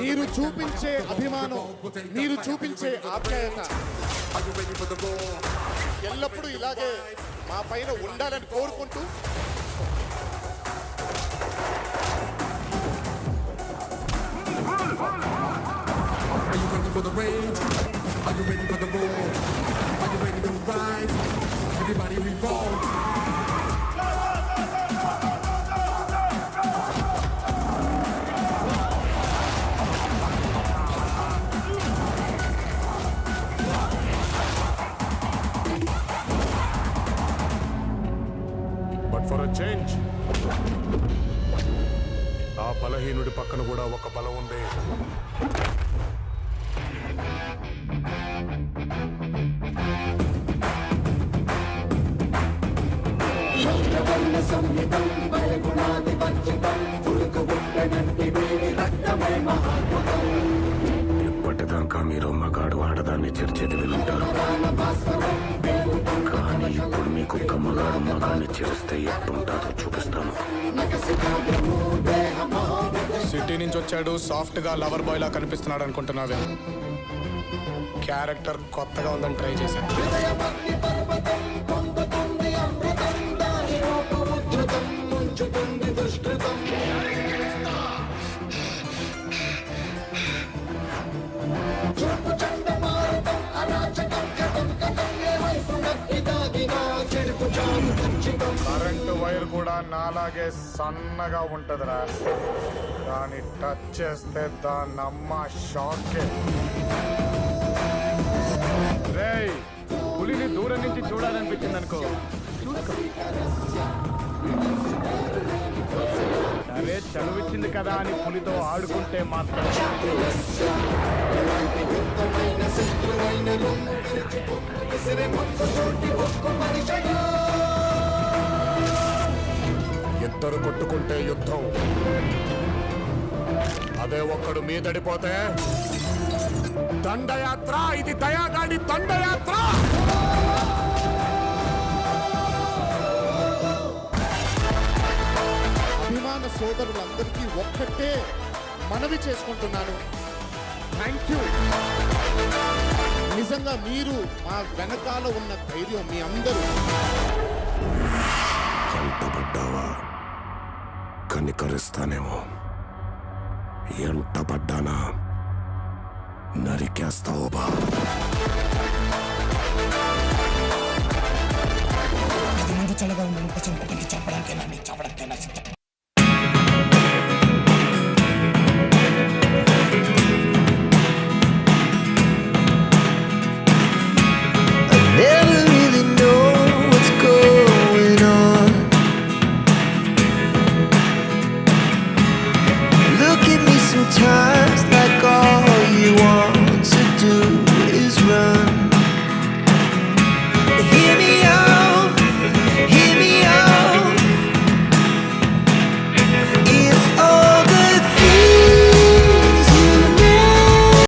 మీరు చూపించే అభిమానం మీరు చూపించే ఆప్యాయత? ఎల్లప్పుడూ ఇలాగే మా పైన ఉండాలని కోరుకుంటూ Are you ready for the rage? Are you ready for the roar? Are you ready to rise? Everybody revolt. For a change ఆ బలహీనుడి పక్కన కూడా ఒక బలం ఉంది. ఎప్పటిదాకా మీరు మగాడు ఆడదాన్ని చర్చేది వినుంటారు మగాడు చేస్తే చూపిస్తాను సిటీ నుంచి వచ్చాడు సాఫ్ట్గా లవర్ బాయ్ లా కనిపిస్తున్నాడు అనుకుంటున్నావే. క్యారెక్టర్ కొత్తగా ఉందని ట్రై చేశాను వైర్ కూడా నాలాగే సన్నగా ఉంటదిరా. దాన్ని టచ్ చేస్తే దాన్ని అమ్మ షాకే. రేయ్ పులిని దూరం నుంచి చూడాలనిపించింది అనుకో సరే చనువిచ్చింది కదా అని పులితో ఆడుకుంటే మాత్రం. ఇద్దరు కొట్టుకుంటే యుద్ధం. అదే ఒక్కడు మీదడిపోతే దండయాత్ర ఇది దయాగాడి దండయాత్ర! అభిమాన సోదరులందరికీ ఒక్కటే మనవి చేసుకుంటున్నాను. థ్యాంక్ యూ నిజంగా మీరు మా వెనకాల ఉన్న ధైర్యం మీ అందరూ. నికరిస్తానేమో ఎంత పడ్డానా నరికేస్తావు బా. పది మంది చల్లగా ఉన్న చంపడానికి చంపడానికైనా? నీ చంపడానికైనా?